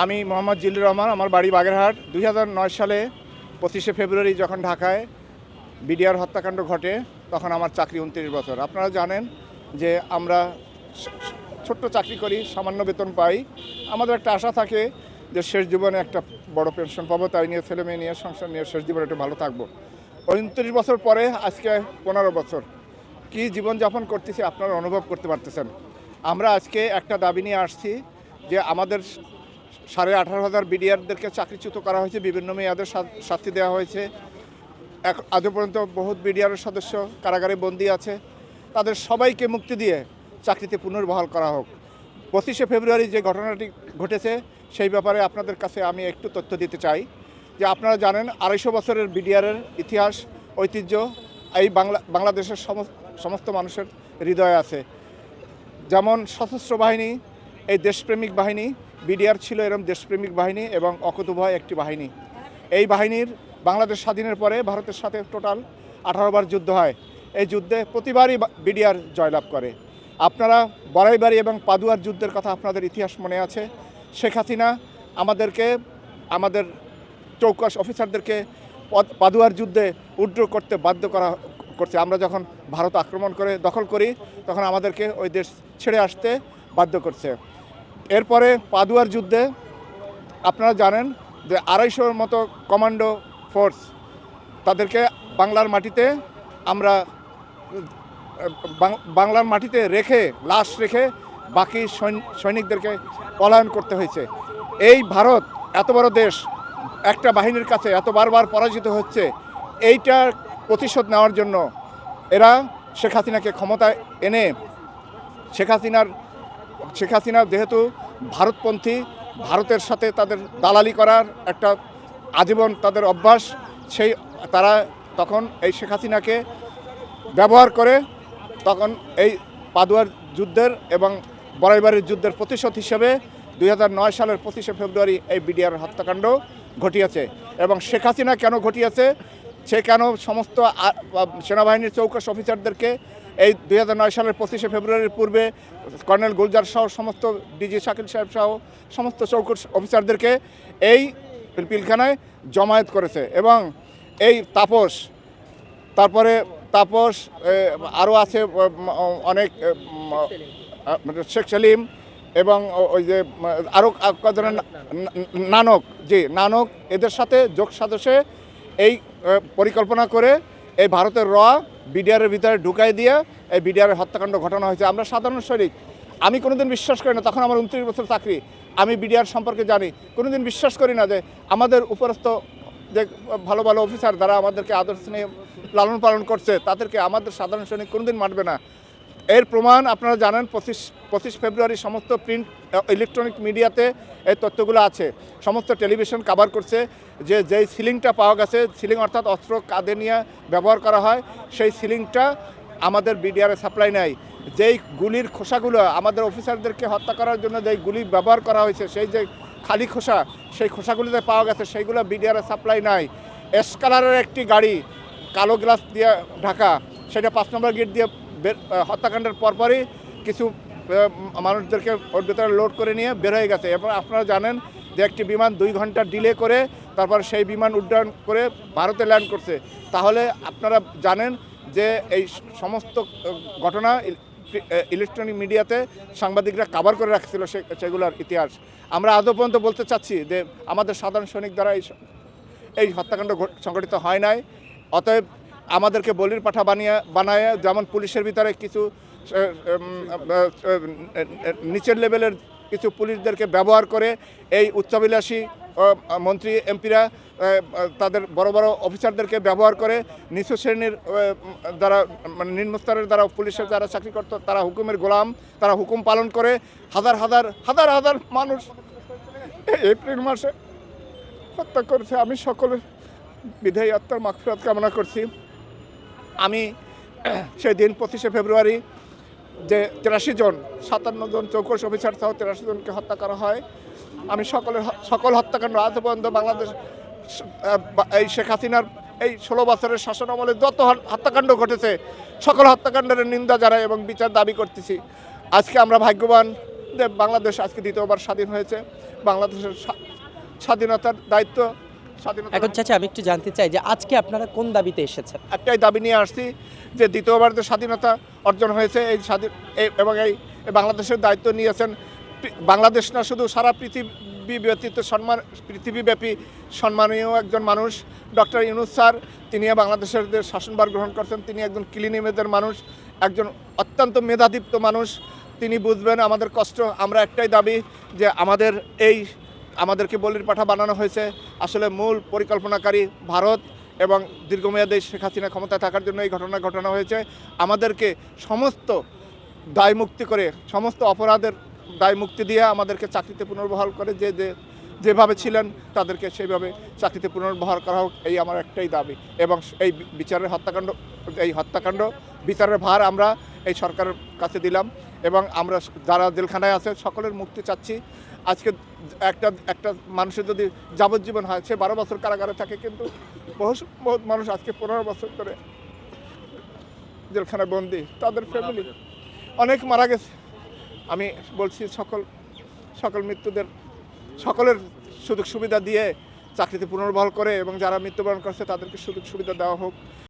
আমি মোহাম্মদ জিল্লুর রহমান, আমার বাড়ি বাগেরহাট। দুই হাজার নয় সালে পঁচিশে ফেব্রুয়ারি যখন ঢাকায় বিডিআর হত্যাকাণ্ড ঘটে, তখন আমার চাকরি উনত্রিশ বছর। আপনারা জানেন যে আমরা ছোট্ট চাকরি করি, সামান্য বেতন পাই। আমাদের একটা আশা থাকে যে শেষ জীবনে একটা বড় পেনশন পাবো, তাই নিয়ে ছেলে মেয়ে নিয়ে, সংসার নিয়ে শেষ জীবনে একটু ভালো থাকব। উনত্রিশ বছর পরে আজকে পনেরো বছর। কী জীবনযাপন করতেছি আপনারা অনুভব করতে পারতেছেন। আমরা আজকে একটা দাবি নিয়ে আসছি যে আমাদের সাড়ে আঠারো হাজার বিডিআরদেরকে চাকরিচ্যুত করা হয়েছে, বিভিন্ন মেয়াদের শাস্তি দেওয়া হয়েছে। এক আজও পর্যন্ত বহুত বিডিআরের সদস্য কারাগারে বন্দী আছে। তাদের সবাইকে মুক্তি দিয়ে চাকরিতে পুনর্বহাল করা হোক। পঁচিশে ফেব্রুয়ারি যে ঘটনাটি ঘটেছে, সেই ব্যাপারে আপনাদের কাছে আমি একটু তথ্য দিতে চাই। যে আপনারা জানেন, আড়াইশো বছরের বিডিআরের ইতিহাস, ঐতিহ্য, এই বাংলা বাংলাদেশের সমস্ত মানুষের হৃদয়ে আছে। যেমন সশস্ত্র বাহিনী এই দেশপ্রেমিক বাহিনী, বিডিআর ছিল এরকম দেশপ্রেমিক বাহিনী এবং অকুতভয় একটি বাহিনী। এই বাহিনীর বাংলাদেশ স্বাধীনের পরে ভারতের সাথে টোটাল আঠারো বার যুদ্ধ হয়। এই যুদ্ধে প্রতিবারই বিডিআর জয়লাভ করে। আপনারা বড়াইবাড়ি এবং পাদুয়ার যুদ্ধের কথা আপনাদের ইতিহাস মনে আছে। শেখ হাসিনা আমাদেরকে, আমাদের চৌকস অফিসারদেরকে পদ- পাদুয়ার যুদ্ধে উড্র করতে বাধ্য করা করছে। আমরা যখন ভারত আক্রমণ করে দখল করি, তখন আমাদেরকে ওই দেশ ছেড়ে আসতে বাধ্য করছে। এরপরে পাদুয়ার যুদ্ধে আপনারা জানেন যে আড়াইশোর মতো কমান্ডো ফোর্স তাদেরকে বাংলার মাটিতে আমরা বাংলার মাটিতে রেখে, লাশ রেখে বাকি সৈন- সৈনিকদেরকে পলায়ন করতে হয়েছে। এই ভারত এত বড় দেশ, একটা বাহিনীর কাছে এত বারবার পরাজিত হচ্ছে এইটার প্রতিশোধ নেওয়ার জন্য এরা শেখ হাসিনাকে ক্ষমতায় এনে শেখ হাসিনার শেখ হাসিনা যেহেতু ভারতপন্থী, ভারতের সাথে তাদের দালালি করার একটা আজীবন তাদের অভ্যাস, সেই তারা তখন এই শেখ হাসিনাকে ব্যবহার করে তখন এই পাদুয়ার যুদ্ধের এবং বড়াইবাড়ির যুদ্ধের প্রতিশোধ হিসেবে দুই হাজার নয় সালের পঁচিশে ফেব্রুয়ারি এই বিডিআর হত্যাকাণ্ড ঘটিয়েছে। এবং শেখ হাসিনা কেন ঘটিয়েছে? সে কেন সমস্ত সেনাবাহিনীর চৌকস অফিসারদেরকে এই দুই হাজার নয় সালের পঁচিশে ফেব্রুয়ারির পূর্বে কর্নেল গুলজার সহ সমস্ত ডিজি শাকিল সাহেব সহ সমস্ত চৌকস অফিসারদেরকে এই পিলখানায় জমায়েত করেছে এবং এই তাপস, তারপরে তাপস আরও আছে অনেক মানে শেখ সেলিম এবং ওই যে, আরও কজনের নানক, জি, নানক, এদের সাথে যোগ সাদসে এই পরিকল্পনা করে এই ভারতের র বিডিআরের ভিতরে ঢুকাই দিয়ে এই বিডিআরের হত্যাকাণ্ড ঘটানো হয়েছে। আমরা সাধারণ সৈনিক। আমি কোনোদিন বিশ্বাস করি না, তখন আমার উনত্রিশ বছর চাকরি। আমি বিডিআর সম্পর্কে জানি। কোনোদিন বিশ্বাস করি না যে আমাদের উপরস্থ যে ভালো ভালো অফিসার যারা আমাদেরকে আদর্শ নিয়ে লালন পালন করছে, তাদেরকে আমাদের সাধারণ সৈনিক কোনোদিন মারবে না। এর প্রমাণ আপনারা জানেন, পঁচিশ পঁচিশ ফেব্রুয়ারি সমস্ত প্রিন্ট ইলেকট্রনিক মিডিয়াতে এই তথ্যগুলো আছে। সমস্ত টেলিভিশন কভার করছে, যে, যেই সিলিংটা পাওয়া গেছে সিলিং অর্থাৎ অস্ত্র কাঁধে নিয়ে ব্যবহার করা হয়, সেই সিলিংটা আমাদের বিডিআরে সাপ্লাই নেয়। যেই গুলির খোসাগুলো, আমাদের অফিসারদেরকে হত্যা করার জন্য যেই গুলি ব্যবহার করা হয়েছে, সেই যে খালি খোসা, সেই খোসাগুলিতে পাওয়া গেছে, সেইগুলো বিডিআরে সাপ্লাই নাই এসকালারের একটি গাড়ি, কালো গ্লাস দিয়ে ঢাকা, সেটা পাঁচ নম্বর গেট দিয়ে হত্যাকাণ্ডের পরপরই কিছু মানুষদেরকে ওর ভিতরে লোড করে নিয়ে বের হয়ে গেছে। এবং আপনারা জানেন যে একটি বিমান দুই ঘণ্টা ডিলে করে তারপর সেই বিমান উড্ডয়ন করে ভারতে ল্যান্ড করছে। তাহলে আপনারা জানেন যে এই সমস্ত ঘটনা ইলেকট্রনিক মিডিয়াতে সাংবাদিকরা কাভার করে রাখছিল সেগুলোর ইতিহাস। আমরা আদৌ পর্যন্ত বলতে চাচ্ছি যে আমাদের সাধারণ সৈনিক দ্বারা এই এই হত্যাকাণ্ড ঘট- সংঘটিত হয় নাই। অতএব আমাদেরকে বলির পাঠা বানিয়ে, বানায়, যেমন পুলিশের ভিতরে কিছু নিচের লেভেলের কিছু পুলিশদেরকে ব্যবহার করে এই উচ্চাভিলাষী মন্ত্রী, এমপিরা তাদের বড় বড় অফিসারদেরকে ব্যবহার করে নিচু শ্রেণির যারা মানে নিম্ন স্তরের যারা পুলিশের যারা চাকরি করতো, তারা হুকুমের গোলাম, তারা হুকুম পালন করে হাজার হাজার হাজার হাজার মানুষ এপ্রিল মাসে হত্যা করেছে। আমি সকলের বিধায়ী আত্মার মাগফিরাত কামনা করছি। আমি সেই দিন পঁচিশে ফেব্রুয়ারি যে তেরাশি জন, সাতান্ন জন চৌকস অফিসার সহ তেরাশি জনকে হত্যা করা হয়। আমি সকলের সকল হত্যাকাণ্ড আজ পর্যন্ত বাংলাদেশ এই শেখ হাসিনার এই ষোলো বছরের শাসন আমলে যত হত্যাকাণ্ড ঘটেছে, সকল হত্যাকাণ্ডের নিন্দা জানাই এবং বিচার দাবি করতেছি। আজকে আমরা ভাগ্যবান যে বাংলাদেশ আজকে দ্বিতীয়বার স্বাধীন হয়েছে। বাংলাদেশের স্বাধীনতার দায়িত্ব এখন চাচা আমি একটু জানতে চাই যে আজকে আপনারা কোন দাবিতে এসেছেন? একটাই দাবি নিয়ে আসছি যে দ্বিতীয়বার যে স্বাধীনতা অর্জন হয়েছে এই স্বাধীন এই- এবং এই এই বাংলাদেশের দায়িত্ব নিয়েছেন বাংলাদেশ না শুধু সারা পৃথিবী ব্যতীত সম্মান পৃথিবীব্যাপী সম্মানীয় একজন মানুষ ডক্টর ইউনুস স্যার তিনি বাংলাদেশের যে শাসনভার গ্রহণ করছেন তিনি একজন ক্লিন ইমেজের মানুষ একজন অত্যন্ত মেধাদীপ্ত মানুষ। তিনি বুঝবেন আমাদের কষ্ট আমরা একটাই দাবি যে আমাদের এই আমাদেরকে বলির পাঠা বানানো হয়েছে। আসলে মূল পরিকল্পনাকারী ভারত এবং দীর্ঘমেয়াদে শেখ হাসিনা ক্ষমতায় থাকার জন্য এই ঘটনা ঘটানো হয়েছে। আমাদেরকে সমস্ত দায় মুক্তি করে, সমস্ত অপরাধের দায় মুক্তি দিয়ে আমাদেরকে চাকরিতে পুনর্বহাল করে যে যে যেভাবে ছিলেন তাদেরকে সেইভাবে চাকরিতে পুনর্বহাল করা হোক, এই আমার একটাই দাবি। এবং এই বিচারের হত্যাকাণ্ড এই হত্যাকাণ্ড বিচারের ভার আমরা এই সরকারের কাছে দিলাম এবং আমরা যারা জেলখানায় আছে সকলের মুক্তি চাচ্ছি। আজকে একটা একটা মানুষের যদি যাবজ্জীবন হয়, সে বারো বছর কারাগারে থাকে কিন্তু বহু বহুত মানুষ আজকে পনেরো বছর করে জেলখানায় বন্দি। তাদের ফ্যামিলি অনেক মারা গেছে। আমি বলছি সকল সকল মৃত্যুদের, সকলের সুযোগ সুবিধা দিয়ে চাকরিতে পুনর্বহাল করে এবং যারা মৃত্যুবরণ করছে তাদেরকে সুযোগ সুবিধা দেওয়া হোক।